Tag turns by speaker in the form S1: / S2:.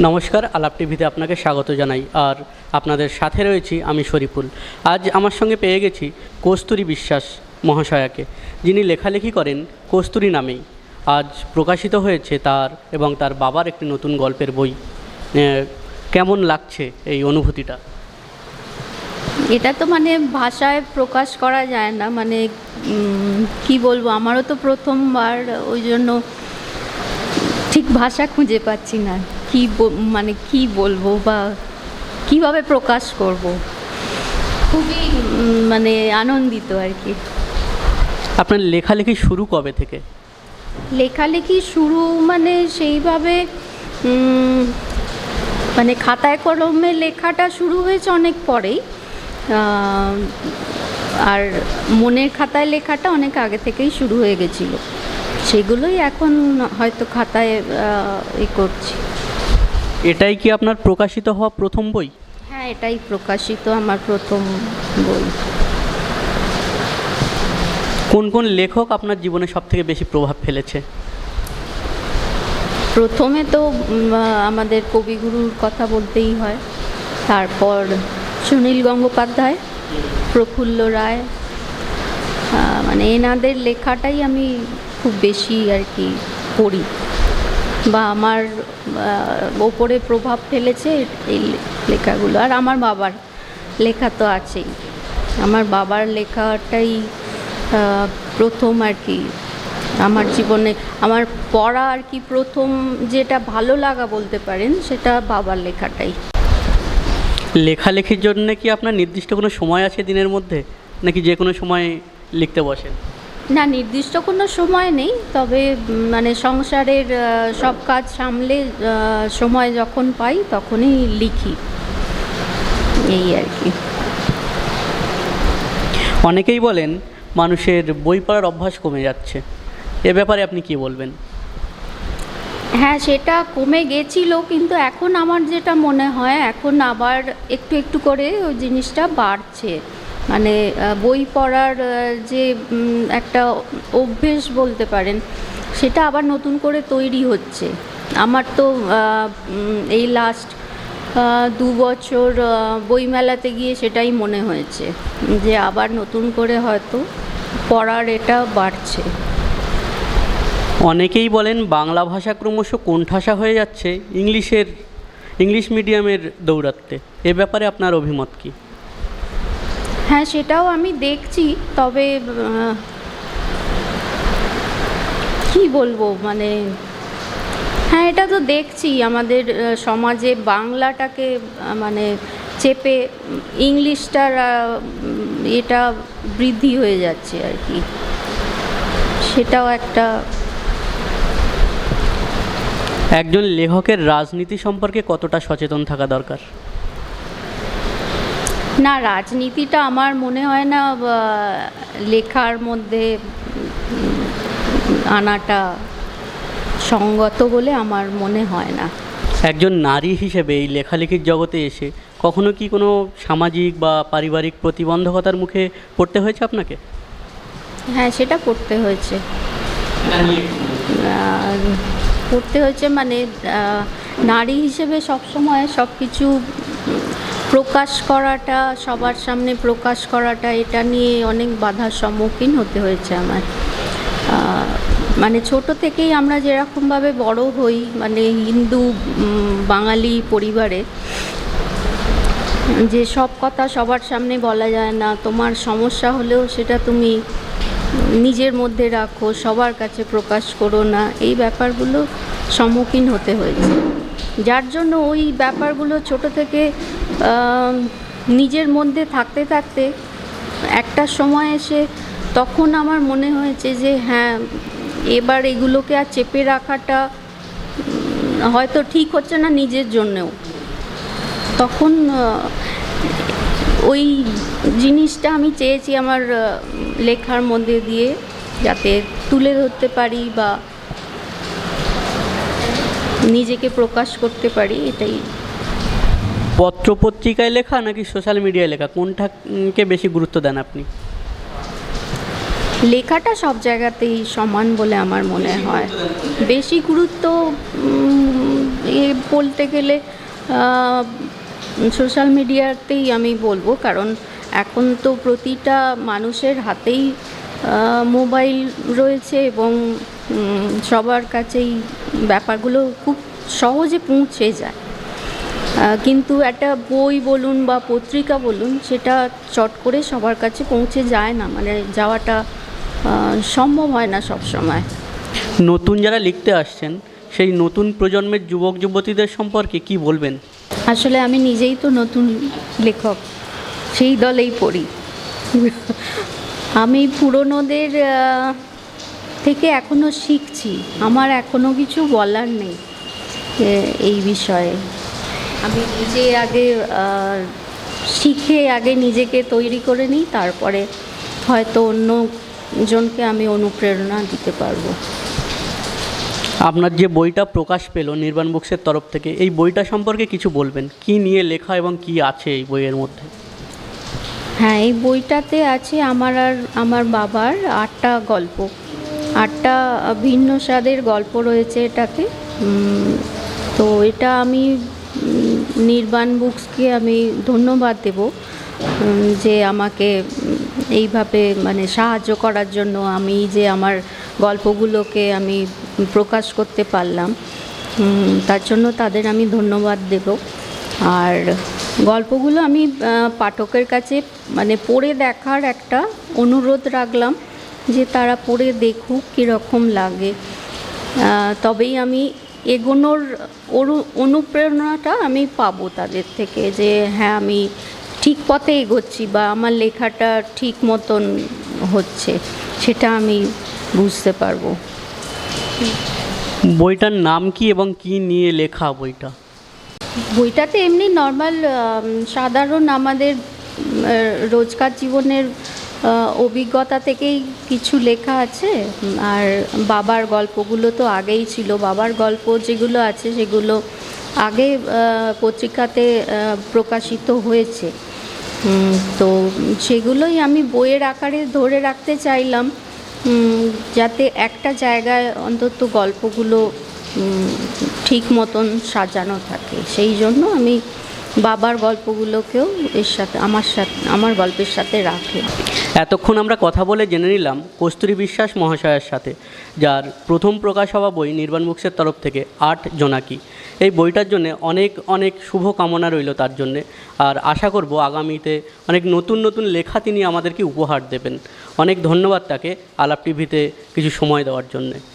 S1: নমস্কার, আলাপ টিভিতে আপনাকে স্বাগত জানাই। আর আপনাদের সাথে রয়েছি আমি শরীফুল। আজ আমার সঙ্গে পেয়ে গেছি কস্তুরী বিশ্বাস মহাশয়াকে, যিনি লেখালেখি করেন কস্তুরী নামেই। আজ প্রকাশিত হয়েছে তার এবং তার বাবার একটি নতুন গল্পের বই। কেমন লাগছে এই অনুভূতিটা?
S2: এটা তো মানে ভাষায় প্রকাশ করা যায় না মানে কি বলব, আমারও তো প্রথমবার ওই জন্য ঠিক ভাষা খুঁজে পাচ্ছি না। কি মানে কি বলব বা কীভাবে প্রকাশ করব? খুবই মানে আনন্দিত আর কি।
S1: আপনার লেখালেখি শুরু কবে থেকে?
S2: লেখালেখি শুরু মানে সেইভাবে মানে খাতায় কলমে লেখাটা শুরু হয়েছে অনেক পরেই। আর মনের খাতায় লেখাটা অনেক আগে থেকেই শুরু হয়ে গেছিল। সেগুলোই এখন হয়তো খাতায় এ করছি।
S1: এটাই কি আপনার প্রকাশিত হওয়া প্রথম বই?
S2: হ্যাঁ এটাই প্রকাশিত আমার প্রথম বই।
S1: কোন কোন লেখক আপনার জীবনে সবথেকে বেশি প্রভাব ফেলেছে?
S2: প্রথমে তো আমাদের কবিগুরুর কথা বলতেই হয়। তারপর সুনীল গঙ্গোপাধ্যায় প্রফুল্ল রায় মানে এনাদের লেখাটাই আমি খুব বেশি আর কি পড়ি। বা আমার ওপরে প্রভাব ফেলেছে এই লেখাগুলো। আর আমার বাবার লেখা তো আছেই। আমার বাবার লেখাটাই প্রথম আর কি। আমার জীবনে, আমার পড়া আর কি প্রথম যেটা ভালো লাগা বলতে পারেন, সেটা বাবার লেখাটাই।
S1: লেখালেখির জন্য কি আপনার নির্দিষ্ট কোনো সময় আছে দিনের মধ্যে? নাকি যে কোনো সময় লিখতে বসেন?
S2: না নির্দিষ্ট কোনো সময় নেই তবে মানে সংসারের সব কাজ সামলে সময় যখন পাই তখনই লিখি। এই আর কি।
S1: অনেকেই বলেন মানুষের বই পড়ার অভ্যাস কমে যাচ্ছে। এ ব্যাপারে আপনি কি বলবেন?
S2: হ্যাঁ সেটা কমে গেছিল কিন্তু এখন আমার যেটা মনে হয় এখন আবার একটু একটু করে ওই জিনিসটা বাড়ছে। মানে বই পড়ার যে একটা অভ্যেস বলতে পারেন, সেটা আবার নতুন করে তৈরি হচ্ছে। আমার তো এই লাস্ট দু বছর বইমেলাতে গিয়ে সেটাই মনে হয়েছে, যে আবার নতুন করে হয়তো পড়ার এটা বাড়ছে।
S1: অনেকেই বলেন বাংলা ভাষা ক্রমশ কোণঠাসা হয়ে যাচ্ছে ইংলিশের, ইংলিশ মিডিয়ামের দৌড়াতে এ ব্যাপারে আপনার অভিমত কি?
S2: হ্যাঁ সেটাও আমি দেখছি, তবে কি বলব মানে হ্যাঁ এটা তো দেখছি, আমাদের সমাজে বাংলাটাকে মানে চেপে ইংলিশটার এটা বৃদ্ধি হয়ে যাচ্ছে আর কি। সেটাও একটা
S1: একজন লেখকের রাজনীতি সম্পর্কে কতটা সচেতন থাকা দরকার?
S2: না রাজনীতিটা আমার মনে হয় না লেখার মধ্যে আনাটা সঙ্গত বলে আমার মনে হয় না।
S1: একজন নারী হিসেবে এই লেখালেখির জগতে এসে কখনো কি কোনো সামাজিক বা পারিবারিক প্রতিবন্ধকতার মুখে পড়তে হয়েছে আপনাকে?
S2: হ্যাঁ সেটা করতে হয়েছে। করতে হয়েছে মানে নারী হিসেবে সবসময় সব কিছু প্রকাশ করাটা, সবার সামনে প্রকাশ করাটা, এটা নিয়ে অনেক বাধার সম্মুখীন হতে হয়েছে আমার। মানে ছোট থেকেই আমরা যেরকমভাবে বড় হই মানে হিন্দু বাঙালি পরিবারে, যে সব কথা সবার সামনে বলা যায় না, তোমার সমস্যা হলেও সেটা তুমি নিজের মধ্যে রাখো, সবার কাছে প্রকাশ করো না, এই ব্যাপারগুলো সম্মুখীন হতে হয়েছে। যার জন্য ওই ব্যাপারগুলো ছোট থেকে নিজের মধ্যে থাকতে থাকতে একটা সময় এসে তখন আমার মনে হয়েছে যে হ্যাঁ এবার এগুলোকে আর চেপে রাখাটা হয়তো ঠিক হচ্ছে না নিজের জন্যেও। তখন ওই জিনিসটা আমি চেয়েছি আমার লেখার মধ্যে দিয়ে যাতে তুলে ধরতে পারি বা নিজেকে প্রকাশ করতে পারি এটাই।
S1: পত্র পত্রিকায় লেখা নাকি সোশ্যাল মিডিয়ায় লেখা? কোনটাকে বেশি গুরুত্ব দেন আপনি?
S2: লেখাটা সব জায়গাতেই সমান বলে আমার মনে হয়। বেশি গুরুত্ব এ বলতে গেলে সোশ্যাল মিডিয়াতেই আমি বলব কারণ এখন তো প্রতিটা মানুষের হাতেই মোবাইল রয়েছে এবং সবার কাছেই ব্যাপারগুলো খুব সহজে পৌঁছে যায়। কিন্তু একটা বই বলুন বা পত্রিকা বলুন সেটা চট করে সবার কাছে পৌঁছে যায় না। মানে যাওয়াটা সম্ভব হয় না সব সময়।
S1: নতুন যারা লিখতে আসছেন সেই নতুন প্রজন্মের যুবক যুবতীদের সম্পর্কে কি বলবেন?
S2: আসলে আমি নিজেই তো নতুন লেখক সেই দলেই পড়ি। আমি পুরনোদের থেকে এখনও শিখছি। আমার এখনও কিছু বলার নেই এই বিষয়ে। আমি নিজে আগে শিখে আগে নিজেকে তৈরি করে নিই, তারপরে হয়তো অন্য জনকে আমি অনুপ্রেরণা দিতে পারব।
S1: আপনার যে বইটা প্রকাশ পেল নির্বাণ বুকসের তরফ থেকে, এই বইটা সম্পর্কে কিছু বলবেন? কি নিয়ে লেখা এবং কি আছে এই বইয়ের মধ্যে?
S2: হ্যাঁ এই বইটাতে আছে আমার আর আমার বাবার আটটা গল্প। আটটা ভিন্ন স্বাদের গল্প রয়েছে এটাতে। তো এটা আমি নির্বাণ বুকসকে আমি ধন্যবাদ দেব যে আমাকে এইভাবে মানে সাহায্য করার জন্য আমি যে আমার গল্পগুলোকে আমি প্রকাশ করতে পারলাম। তার জন্য তাদের আমি ধন্যবাদ দেব। আর গল্পগুলো আমি পাঠকের কাছে মানে পড়ে দেখার একটা অনুরোধ রাখলাম যে তারা পড়ে দেখুক কীরকম লাগে। তবেই আমি এগোনোর অনু- অনুপ্রেরণাটা আমি পাবো তাদের থেকে যে হ্যাঁ আমি ঠিক পথে এগোচ্ছি বা আমার লেখাটা ঠিক মতন হচ্ছে, সেটা আমি বুঝতে পারব।
S1: বইটার নাম কি এবং কি নিয়ে লেখা বইটা?
S2: বইটাতে এমনি নর্মাল সাধারণ আমাদের রোজকার জীবনের অভিজ্ঞতা থেকেই কিছু লেখা আছে। আর বাবার গল্পগুলো তো আগেই ছিল। বাবার গল্প যেগুলো আছে সেগুলো আগে পত্রিকাতে প্রকাশিত হয়েছে। তো সেগুলোই আমি বইয়ের আকারে ধরে রাখতে চাইলাম। যাতে একটা জায়গায় অন্তত গল্পগুলো ঠিক মতন সাজানো থাকে। সেই জন্য আমি বাবার গল্পগুলোকেও এর সাথে, আমার সাথে, আমার গল্পের সাথে রাখলাম
S1: এতক্ষণ আমরা কথা বলে জেনে নিলাম কস্তুরী বিশ্বাস মহাশয়ের সাথে, যার প্রথম প্রকাশ হওয়া বই নির্বাণ বুকসের তরফ থেকে, আট জোনাকি এই বইটার জন্য অনেক অনেক শুভ কামনা রইল তার জন্যে। আর আশা করব আগামীতে অনেক নতুন নতুন লেখা তিনি আমাদেরকে উপহার দেবেন। অনেক ধন্যবাদ তাকে আলাপ টিভিতে কিছু সময় দেওয়ার জন্যে।